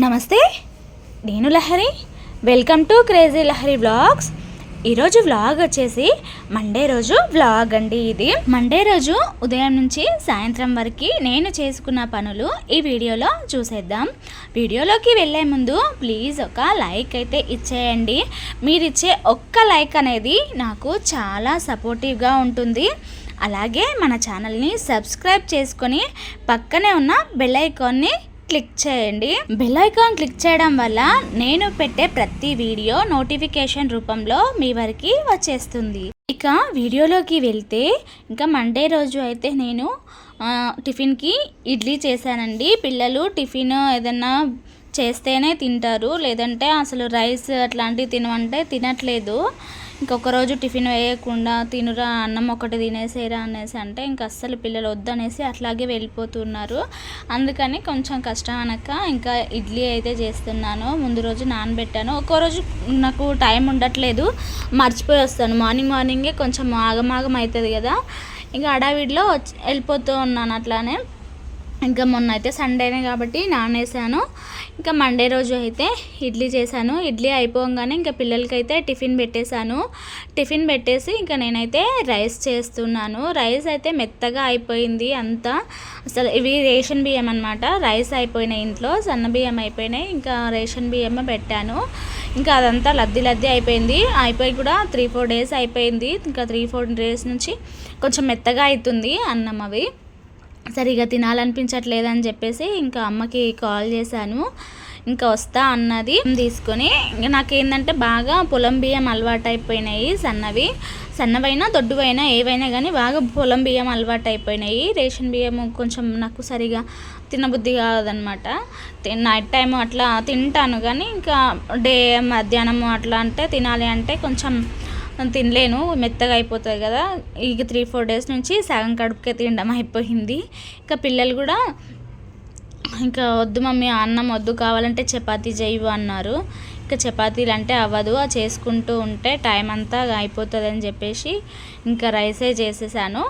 నమస్తే నేను Lahari. Welcome to crazy Lahari vlogs. ఈరోజు వ్లాగ్ వచ్చేసి మండే రోజు వ్లాగ్ అండి ఇది. మండే రోజు ఉదయం నుంచి సాయంత్రం వరకు నేను చేసుకున్న పనులు ఈ వీడియోలో చూసేద్దాం. వీడియోలోకి వెళ్ళే ముందు ప్లీజ్ ఒక లైక్ అయితే ఇచ్చేయండి. మీరు ఇచ్చే ఒక్క లైక్ అనేది నాకు చాలా సపోర్టివ్గా ఉంటుంది. అలాగే మన ఛానల్ని సబ్స్క్రైబ్ చేసుకొని పక్కనే ఉన్న బెల్ ఐకాన్ని క్లిక్ చేయండి. బెల్ ఐకాన్ క్లిక్ చేయడం వల్ల నేను పెట్టే ప్రతి వీడియో నోటిఫికేషన్ రూపంలో మీ వరకు వచ్చేస్తుంది. ఇక వీడియోలోకి వెళ్తే ఇంకా మండే రోజు అయితే నేను టిఫిన్కి ఇడ్లీ చేశానండి. పిల్లలు టిఫిన్ ఏదన్నా చేస్తేనే తింటారు. లేదంటే అసలు రైస్ అట్లాంటివి తినమంటే తినట్లేదు. ఇంకొక రోజు టిఫిన్ వేయకుండా తినురా అన్నం ఒకటి తినేసేరా అనేసి అంటే ఇంక అస్సలు పిల్లలు వద్దనేసి అట్లాగే వెళ్ళిపోతున్నారు. అందుకని కొంచెం కష్టం అనక ఇంకా ఇడ్లీ అయితే చేస్తున్నాను. ముందు రోజు నానబెట్టాను. ఒక్కో రోజు నాకు టైం ఉండట్లేదు. మర్చిపోయి వస్తాను. మార్నింగ్ మార్నింగే కొంచెం ఆగమాగం అవుతుంది కదా. ఇంకా అడావిడిలో వచ్చి వెళ్ళిపోతూ ఉన్నాను అట్లానే. ఇంకా మొన్న అయితే సండేనే కాబట్టి నానేసాను. ఇంకా మండే రోజు అయితే ఇడ్లీ చేశాను. ఇడ్లీ అయిపోగానే ఇంకా పిల్లలకైతే టిఫిన్ పెట్టేశాను. టిఫిన్ పెట్టేసి ఇంకా నేనైతే రైస్ చేస్తున్నాను. రైస్ అయితే మెత్తగా అయిపోయింది అంతా. అసలు ఇవి రేషన్ బియ్యం అనమాట రైస్ అయిపోయినాయి ఇంట్లో సన్న బియ్యం అయిపోయినాయి. ఇంకా రేషన్ బియ్యం పెట్టాను. ఇంకా అదంతా లద్ది లద్ది అయిపోయింది. అయిపోయి కూడా త్రీ ఫోర్ డేస్ అయిపోయింది. ఇంకా త్రీ ఫోర్ డేస్ నుంచి కొంచెం మెత్తగా అవుతుంది అన్నం అవి. సరిగా తినాలనిపించట్లేదని చెప్పేసి ఇంకా అమ్మకి కాల్ చేశాను. ఇంకా వస్తా అన్నది తీసుకొని నాకు నాకేంటంటే బాగా పొలం బియ్యం అలవాటు అయిపోయినాయి సన్నవి. సన్నవైనా దొడ్డువైనా ఏవైనా కానీ బాగా పొలం బియ్యం అలవాటు అయిపోయినాయి రేషన్ బియ్యం కొంచెం నాకు సరిగా తినబుద్ధి కాదనమాట నైట్ టైం అట్లా తింటాను కానీ ఇంకా డే మధ్యాహ్నం అట్లా అంటే తినాలి అంటే కొంచెం తినలేను మెత్తగా అయిపోతుంది కదా. ఇక త్రీ ఫోర్ డేస్ నుంచి సగం కడుపుకే తినడం అయిపోయింది. ఇంకా పిల్లలు కూడా ఇంకా వద్దు మమ్మీ అన్నం వద్దు కావాలంటే చపాతీ చేయు అన్నారు. ఇంకా చపాతీలు అంటే అవ్వదు ఆ చేసుకుంటూ ఉంటే టైం అంతా అయిపోతుంది అని చెప్పేసి ఇంకా రైసే చేసేసాను.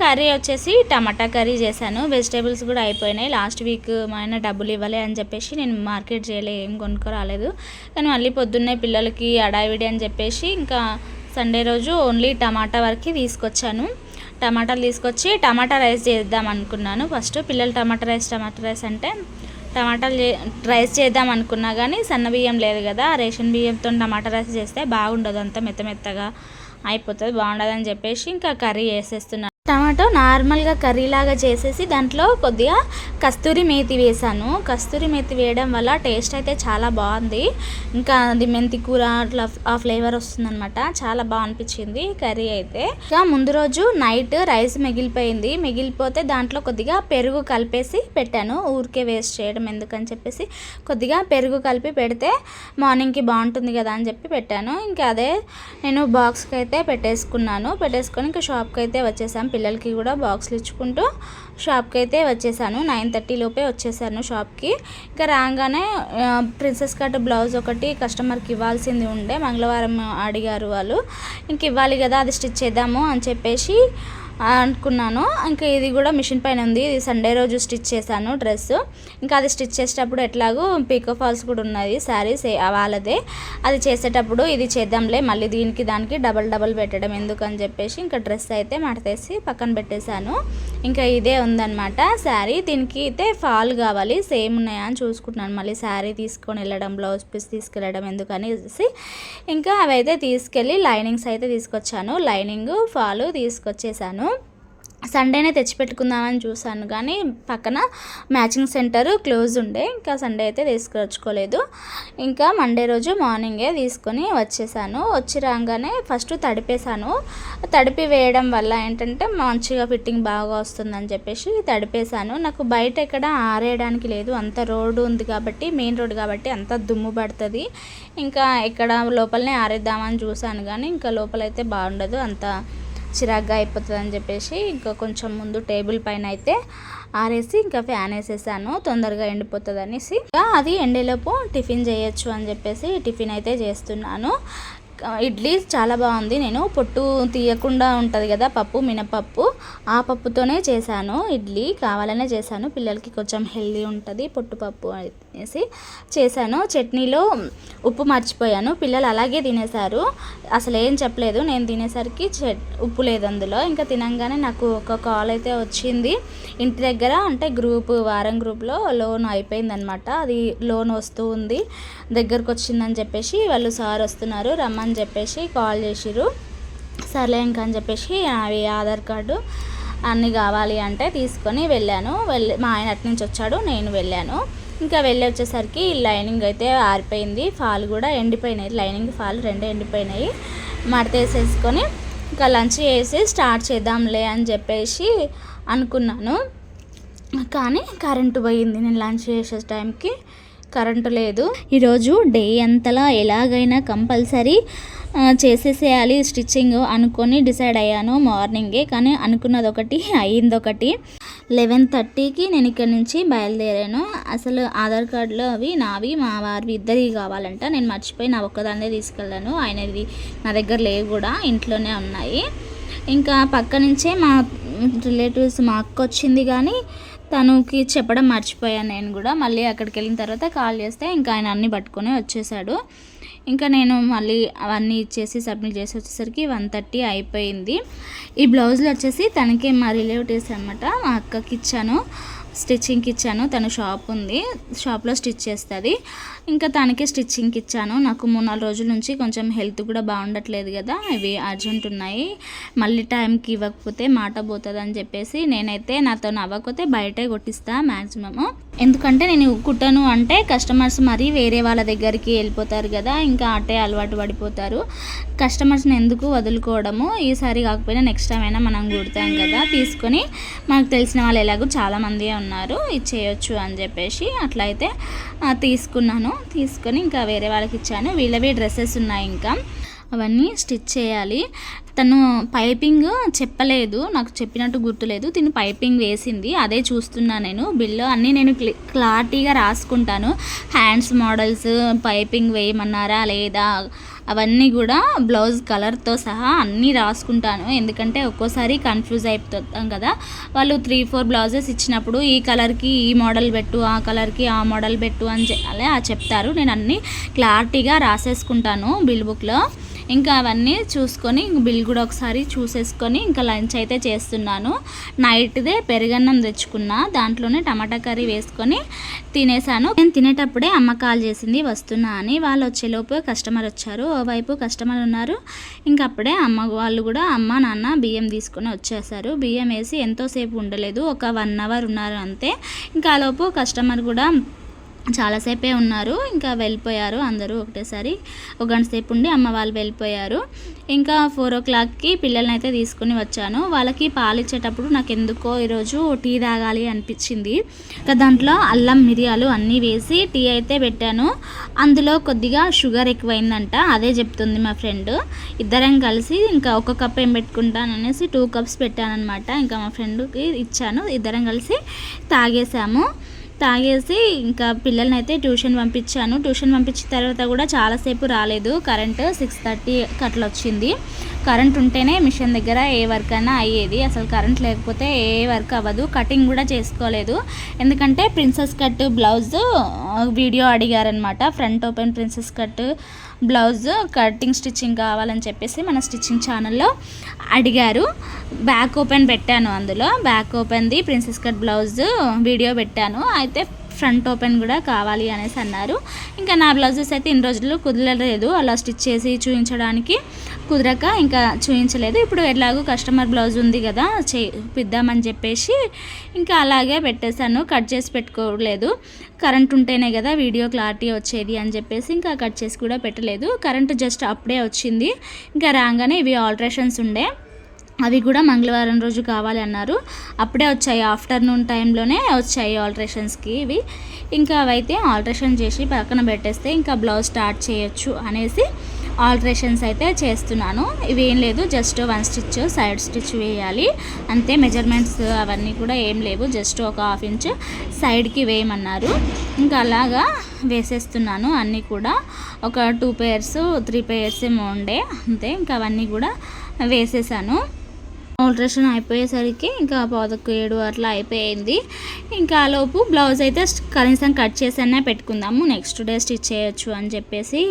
కర్రీ వచ్చేసి టమాటా కర్రీ చేశాను. వెజిటేబుల్స్ కూడా అయిపోయినాయి. లాస్ట్ వీక్ మా ఆయన డబ్బులు ఇవ్వలే అని చెప్పేసి నేను మార్కెట్ చేయలే ఏం కొనుక్కో రాలేదు కానీ మళ్ళీ పొద్దున్నే పిల్లలకి అడావిడి అని చెప్పేసి ఇంకా సండే రోజు ఓన్లీ టమాటా వరకు తీసుకొచ్చాను. టమాటాలు తీసుకొచ్చి టమాటా రైస్ చేద్దాం అనుకున్నాను. ఫస్ట్ పిల్లలు టమాటా రైస్ టమాటా రైస్ అంటే టమాటాలు చే రైస్ చేద్దాం అనుకున్నా కానీ సన్న బియ్యం లేదు కదా రేషన్ బియ్యంతో టమాటా రైస్ చేస్తే బాగుండదు. అంత మెత్త మెత్తగా అయిపోతుంది బాగుండదని చెప్పేసి ఇంకా కర్రీ వేసేస్తున్నాను టమాటో నార్మల్గా కర్రీ లాగా చేసేసి దాంట్లో కొద్దిగా కస్తూరి మేతి వేసాను. కస్తూరి మేతి వేయడం వల్ల టేస్ట్ అయితే చాలా బాగుంది. ఇంకా అది మెంతి కూర అట్లా ఆ ఫ్లేవర్ వస్తుందన్నమాట. చాలా బాగా అనిపించింది కర్రీ అయితే. ఇంకా ముందు రోజు నైట్ రైస్ మిగిలిపోయింది. మిగిలిపోతే దాంట్లో కొద్దిగా పెరుగు కలిపేసి పెట్టాను. ఊరికే వేస్ట్ చేయడం ఎందుకని చెప్పేసి కొద్దిగా పెరుగు కలిపి పెడితే మార్నింగ్కి బాగుంటుంది కదా అని చెప్పి పెట్టాను. ఇంకా అదే నేను బాక్స్కి అయితే పెట్టేసుకున్నాను. పెట్టేసుకొని ఇంకా షాప్కి అయితే వచ్చేసాను పిల్లలకి కూడా బాక్స్లు ఇచ్చుకుంటూ షాప్కి అయితే వచ్చేసాను. నైన్ థర్టీ లోపే వచ్చేసాను షాప్కి. ఇంకా రాగానే ప్రిన్సెస్ కట్ బ్లౌజ్ ఒకటి కస్టమర్కి ఇవ్వాల్సింది ఉండే. మంగళవారం అడిగారు వాళ్ళు. ఇంక ఇవ్వాలి కదా అది స్టిచ్ చేద్దాము అని చెప్పేసి అనుకున్నాను. ఇంకా ఇది కూడా మిషన్ పైన ఉంది. ఇది సండే రోజు స్టిచ్ చేశాను డ్రెస్. ఇంకా అది స్టిచ్ చేసేటప్పుడు ఎట్లాగో పీకో ఫాల్స్ కూడా ఉన్నది. శారీస్ వాళ్ళదే. అది చేసేటప్పుడు ఇది చేద్దాంలే మళ్ళీ దీనికి దానికి డబల్ డబల్ పెట్టడం ఎందుకని చెప్పేసి ఇంకా డ్రెస్ అయితే మడతేసి పక్కన పెట్టేశాను. ఇంకా ఇదే ఉందన్నమాట. శారీ దీనికి అయితే ఫాల్ కావాలి. సేమ్ ఉన్నాయా అని చూసుకుంటున్నాను. మళ్ళీ శారీ తీసుకొని వెళ్ళడం బ్లౌజ్ పీస్ తీసుకెళ్ళడం ఎందుకనేసి ఇంకా అవైతే తీసుకెళ్ళి లైనింగ్స్ అయితే తీసుకొచ్చాను. Lining fall తీసుకొచ్చేసాను. సండేనే తెచ్చిపెట్టుకుందామని చూసాను కానీ పక్కన మ్యాచింగ్ సెంటర్ క్లోజ్ ఉండే ఇంకా సండే అయితే తీసుకొచ్చుకోలేదు ఇంకా మండే రోజు మార్నింగే తీసుకొని వచ్చేసాను. వచ్చి రాగానే ఫస్ట్ తడిపేశాను. తడిపి వేయడం వల్ల ఏంటంటే మంచిగా ఫిట్టింగ్ బాగా వస్తుందని చెప్పేసి తడిపేశాను. నాకు బయట ఎక్కడ ఆరేయడానికి లేదు అంత రోడ్డు ఉంది కాబట్టి మెయిన్ రోడ్ కాబట్టి అంత దుమ్ము పడుతుంది. ఇంకా ఇక్కడ లోపలనే ఆరేద్దామని చూశాను కానీ ఇంకా లోపలైతే బాగుండదు అంత చిరాగ్గా అయిపోతుంది అని చెప్పేసి ఇంకా కొంచెం ముందు టేబుల్ పైన అయితే ఆరేసి ఇంకా ఫ్యాన్ వేసేసాను. తొందరగా ఎండిపోతుంది అనేసి ఇంకా అది ఎండేలోపు టిఫిన్ చేయొచ్చు అని చెప్పేసి టిఫిన్ అయితే చేస్తున్నాను. ఇడ్లీ చాలా బాగుంది. నేను పొట్టు తీయకుండా ఉంటుంది కదా పప్పు మినపప్పు. ఆ పప్పుతోనే చేశాను ఇడ్లీ. కావాలనే చేశాను. పిల్లలకి కొంచెం హెల్దీ ఉంటుంది. పొట్టుపప్పు అనేసి చేశాను. చట్నీలో ఉప్పు మర్చిపోయాను. పిల్లలు అలాగే తినేశారు. అసలు ఏం చెప్పలేదు. నేను తినేసరికి ఉప్పు లేదు అందులో. ఇంకా తినంగానే నాకు ఒక కాల్ అయితే వచ్చింది. ఇంటి దగ్గర అంటే గ్రూప్ వారం గ్రూప్లో లోన్ అయిపోయిందనమాట అది లోన్ వస్తూ ఉంది. దగ్గరకు వచ్చిందని చెప్పేసి వాళ్ళు సార్ వస్తున్నారు. రమ్మని అని చెప్పేసి కాల్ చేసిర్రు. సర్లే ఇంకా అని చెప్పేసి అవి ఆధార్ కార్డు అన్నీ కావాలి అంటే తీసుకొని వెళ్ళాను. వెళ్ళి మా ఆయన అటు నుంచి వచ్చాడు నేను వెళ్ళాను. ఇంకా వెళ్ళి వచ్చేసరికి లైనింగ్ అయితే ఆరిపోయింది ఫాల్ కూడా ఎండిపోయినాయి. లైనింగ్ ఫాల్ రెండు ఎండిపోయినాయి. మడత వేసేసుకొని ఇంకా లంచ్ చేసి స్టార్ట్ చేద్దాంలే అని చెప్పేసి అనుకున్నాను. కానీ కరెంటు పోయింది. నేను లంచ్ చేసే టైంకి కరెంటు లేదు. ఈరోజు డే అంతలా ఎలాగైనా కంపల్సరీ చేసేసేయాలి స్టిచ్చింగ్ అనుకొని డిసైడ్ అయ్యాను మార్నింగే. కానీ అనుకున్నది ఒకటి అయ్యింది ఒకటి లెవెన్ థర్టీకి నేను ఇక్కడ నుంచి బయలుదేరాను. అసలు ఆధార్ కార్డులో అవి నావి మా వారివి ఇద్దరివి కావాలంట. నేను మర్చిపోయి నా ఒక్కదాన్నే తీసుకెళ్ళాను. ఆయనది నా దగ్గర లేవు కూడా ఇంట్లోనే ఉన్నాయి. ఇంకా పక్క నుంచే మా రిలేటివ్స్ మా అక్క వచ్చింది కానీ తనకి చెప్పడం మర్చిపోయాను నేను కూడా. మళ్ళీ అక్కడికి వెళ్ళిన తర్వాత కాల్ చేస్తే ఇంకా ఆయన అన్నీ పట్టుకొని వచ్చేసాడు. ఇంకా నేను మళ్ళీ అవన్నీ ఇచ్చేసి సబ్మిట్ చేసి వచ్చేసరికి వన్ థర్టీ అయిపోయింది. ఈ బ్లౌజులు వచ్చేసి తనకి మా రిలేటివ్స్ అనమాట మా అక్కకి ఇచ్చాను స్టిచ్చింగ్కి ఇచ్చాను. తను షాప్ ఉంది. షాప్లో స్టిచ్ చేస్తుంది. ఇంకా తనకే స్టిచ్చింగ్కి ఇచ్చాను. నాకు మూడు నాలుగు రోజుల నుంచి కొంచెం హెల్త్ కూడా బాగుండట్లేదు కదా. ఇవి అర్జెంట్ ఉన్నాయి. మళ్ళీ టైంకి ఇవ్వకపోతే మాట పోతుంది అని చెప్పేసి నేనైతే నాతో అవ్వకపోతే బయటే కొట్టిస్తా మ్యాక్సిమము ఎందుకంటే నేను కుట్టను అంటే కస్టమర్స్ మరీ వేరే వాళ్ళ దగ్గరికి వెళ్ళిపోతారు కదా. ఇంకా అటే అలవాటు పడిపోతారు. కస్టమర్స్ని ఎందుకు వదులుకోవడము? ఈసారి కాకపోయినా నెక్స్ట్ టైం అయినా మనం కుడతాం కదా. తీసుకొని మనకు తెలిసిన వాళ్ళు ఎలాగో చాలామంది ఉన్నారు. ఇది చేయొచ్చు అని చెప్పేసి అట్లయితే తీసుకున్నాను. తీసుకొని ఇంకా వేరే వాళ్ళకి ఇచ్చాను. వీళ్ళవి డ్రెస్సెస్ ఉన్నాయి ఇంకా. అవన్నీ స్టిచ్ చేయాలి. తను పైపింగ్ చెప్పలేదు నాకు చెప్పినట్టు గుర్తులేదు. తిను పైపింగ్ వేసింది అదే చూస్తున్నా నేను. బిల్లు అన్నీ నేను క్లారిటీగా రాసుకుంటాను. హ్యాండ్స్ మోడల్స్ పైపింగ్ వేయమన్నారా లేదా అవన్నీ కూడా బ్లౌజ్ కలర్తో సహా అన్నీ రాసుకుంటాను. ఎందుకంటే ఒక్కోసారి కన్ఫ్యూజ్ అయిపోతాం కదా. వాళ్ళు త్రీ ఫోర్ బ్లౌజెస్ ఇచ్చినప్పుడు ఈ కలర్కి ఈ మోడల్ పెట్టు ఆ కలర్కి ఆ మోడల్ పెట్టు అని అలా చెప్తారు. నేను అన్నీ క్లారిటీగా రాసేసుకుంటాను బిల్ బుక్లో. ఇంకా అవన్నీ చూసుకొని బిల్ కూడా ఒకసారి చూసేసుకొని ఇంకా లంచ్ అయితే చేస్తున్నాను. నైట్దే పెరుగన్నం తెచ్చుకున్నా. దాంట్లోనే టమాటా కర్రీ వేసుకొని తినేసాను. నేను తినేటప్పుడే అమ్మ కాల్ చేసింది వస్తున్నా అని. వాళ్ళు వచ్చేలోపు కస్టమర్ వచ్చారు. ఓవైపు కస్టమర్ ఉన్నారు. ఇంకా అప్పుడే అమ్మ వాళ్ళు కూడా అమ్మ నాన్న బియ్యం తీసుకొని వచ్చేసారు. బియ్యం వేసి ఎంతోసేపు ఉండలేదు. ఒక వన్ అవర్ ఉన్నారు అంతే. ఇంకా ఆలోపు కస్టమర్ కూడా చాలాసేపే ఉన్నారు ఇంకా వెళ్ళిపోయారు అందరూ ఒకటేసారి. ఒక గంట సేపు ఉండి అమ్మ వాళ్ళు వెళ్ళిపోయారు. ఇంకా ఫోర్ ఓ క్లాక్కి పిల్లల్ని అయితే తీసుకుని వచ్చాను. వాళ్ళకి పాలు ఇచ్చేటప్పుడు నాకు ఎందుకో ఈరోజు టీ తాగాలి అనిపించింది. ఇంకా దాంట్లో అల్లం మిరియాలు అన్నీ వేసి టీ అయితే పెట్టాను. అందులో కొద్దిగా షుగర్ ఎక్కువైందంట అదే చెప్తుంది మా ఫ్రెండ్. ఇద్దరం కలిసి ఇంకా ఒక కప్ ఏం పెట్టుకుంటాను అనేసి టూ కప్స్ పెట్టానమాట ఇంకా మా ఫ్రెండ్కి ఇచ్చాను. ఇద్దరం కలిసి తాగేసాము. తాగేసి ఇంకా పిల్లల్ని అయితే ట్యూషన్ పంపించాను. ట్యూషన్ పంపించిన తర్వాత కూడా చాలాసేపు రాలేదు. కరెంటు సిక్స్ థర్టీ అట్లా వచ్చింది కరెంట్ ఉంటేనే మిషన్ దగ్గర ఏ వర్క్ అయినా అయ్యేది. అసలు కరెంట్ లేకపోతే ఏ వర్క్ అవ్వదు. కటింగ్ కూడా చేసుకోలేదు. ఎందుకంటే princess cut blouse video అడిగారనమాట front open princess cut blouse cutting stitching కావాలని చెప్పేసి మన స్టిచ్చింగ్ ఛానల్లో అడిగారు. బ్యాక్ ఓపెన్ పెట్టాను అందులో. బ్యాక్ ఓపెన్ది ప్రిన్సెస్ కట్ బ్లౌజ్ వీడియో పెట్టాను. అయితే ఫ్రంట్ ఓపెన్ కూడా కావాలి అనేసి అన్నారు. ఇంకా నా బ్లౌజెస్ అయితే ఇన్ని రోజుల్లో కుదరలేదు. అలా స్టిచ్ చేసి చూపించడానికి కుదరక ఇంకా చూపించలేదు ఇప్పుడు ఎలాగో కస్టమర్ బ్లౌజ్ ఉంది కదా చేపిద్దామని చెప్పేసి ఇంకా అలాగే పెట్టేశాను. కట్ చేసి పెట్టుకోలేదు. కరెంట్ ఉంటేనే కదా వీడియో క్లారిటీ వచ్చేది అని చెప్పేసి ఇంకా కట్ చేసి కూడా పెట్టలేదు. కరెంట్ జస్ట్ అప్పుడే వచ్చింది. ఇంకా రాగానే ఇవి ఆల్ట్రేషన్స్ ఉండే. అవి కూడా మంగళవారం రోజు కావాలి అన్నారు. అప్పుడే వచ్చాయి. ఆఫ్టర్నూన్ టైంలోనే వచ్చాయి ఆల్ట్రేషన్స్కి ఇవి. ఇంకా అవైతే ఆల్ట్రేషన్ చేసి పక్కన పెట్టేస్తే ఇంకా బ్లౌజ్ స్టార్ట్ చేయొచ్చు అనేసి ఆల్ట్రేషన్స్ అయితే చేస్తున్నాను. ఇవి ఏం లేదు. Just one stitch side stitch వేయాలి. అంతే మెజర్మెంట్స్ అవన్నీ కూడా ఏం లేవు. జస్ట్ ఒక హాఫ్ ఇంచ్ సైడ్కి వేయమన్నారు. ఇంకా అలాగా వేసేస్తున్నాను అన్నీ కూడా. ఒక టూ పేర్స్ త్రీ పేర్స్ ఏమో ఉండే. అంతే. ఇంకా అవన్నీ కూడా వేసేసాను. ఆల్ట్రేషన్ అయిపోయేసరికి ఇంకా పాదకు ఏడు అట్లా అయిపోయింది. ఇంకా లోపు బ్లౌజ్ అయితే కనీసం కట్ చేసానే పెట్టుకుందాము నెక్స్ట్ డే స్టిచ్ చేయొచ్చు అని చెప్పేసి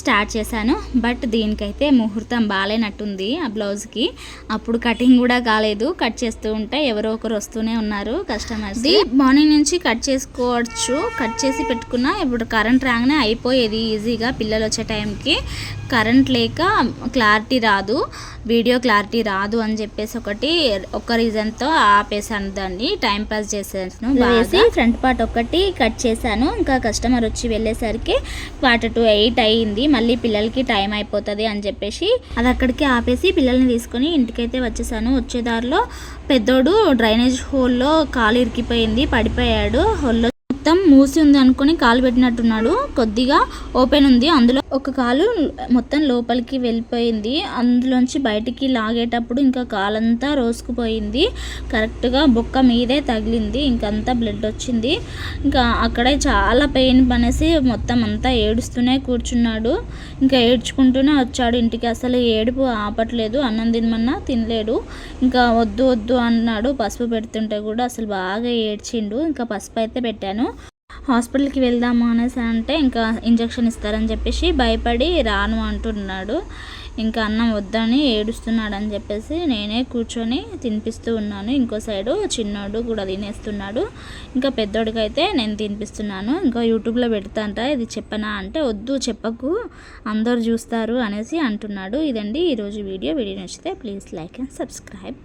స్టార్ట్ చేశాను. బట్ దీనికైతే ముహూర్తం బాగాలేనట్టుంది ఆ బ్లౌజ్కి. అప్పుడు కటింగ్ కూడా కాలేదు. కట్ చేస్తూ ఉంటే ఎవరో ఒకరు వస్తూనే ఉన్నారు కస్టమర్స్. మార్నింగ్ నుంచి కట్ చేసుకోవచ్చు. కట్ చేసి పెట్టుకున్నా ఇప్పుడు కరెంట్ రాగానే అయిపోయేది ఈజీగా పిల్లలు వచ్చే టైంకి. కరెంట్ లేక క్లారిటీ రాదు. వీడియో క్లారిటీ రాదు అని చెప్పేసి ఒకటి ఒక రీజన్తో ఆపేసాను దాన్ని. టైం పాస్ చేసేసాను వేసి ఫ్రంట్ పార్ట్ ఒకటి కట్ చేశాను. ఇంకా కస్టమర్ వచ్చి వెళ్ళేసరికి క్వార్టర్ టు ఎయిట్ అయ్యింది మళ్ళీ పిల్లలకి టైం అయిపోతుంది అని చెప్పేసి అది అక్కడికి ఆపేసి పిల్లల్ని తీసుకొని ఇంటికైతే వచ్చేసాను. వచ్చే దారిలో పెద్దోడు డ్రైనేజ్ హోల్లో కాలు ఇరికిపోయింది పడిపోయాడు. హోల్లో మొత్తం మూసి ఉంది అనుకుని కాలు పెట్టినట్టున్నాడు. కొద్దిగా ఓపెన్ ఉంది. అందులో ఒక కాలు మొత్తం లోపలికి వెళ్ళిపోయింది. అందులోంచి బయటికి లాగేటప్పుడు ఇంకా కాలంతా రోసుకుపోయింది. కరెక్ట్గా బొక్క మీదే తగిలింది. ఇంకంతా బ్లడ్ వచ్చింది. ఇంకా అక్కడే చాలా పెయిన్ పనేసి మొత్తం అంతా ఏడుస్తూనే కూర్చున్నాడు. ఇంకా ఏడ్చుకుంటూనే వచ్చాడు ఇంటికి. అసలు ఏడుపు ఆపట్లేదు. అన్నం తినమన్నా తినలేడు. ఇంకా వద్దు వద్దు అన్నాడు. పసుపు పెడుతుంటే కూడా అసలు బాగా ఏడ్చిండు. ఇంకా పసుపు అయితే పెట్టాను. హాస్పిటల్కి వెళ్దాము అనేసి అంటే ఇంకా ఇంజక్షన్ ఇస్తారని చెప్పేసి భయపడి రాను అంటున్నాడు. ఇంకా అన్నం వద్దని ఏడుస్తున్నాడు అని చెప్పేసి నేనే కూర్చొని తినిపిస్తూ ఉన్నాను. ఇంకో సైడు చిన్నోడు కూడా తినేస్తున్నాడు. ఇంకా పెద్దోడికైతే నేను తినిపిస్తున్నాను. ఇంకా యూట్యూబ్లో పెడతాంట ఇది చెప్పనా? అంటే వద్దు చెప్పకు అందరు చూస్తారు అనేసి అంటున్నాడు. ఇదండి ఈరోజు వీడియో. వీడియో నచ్చితే ప్లీజ్ లైక్ అండ్ సబ్స్క్రైబ్.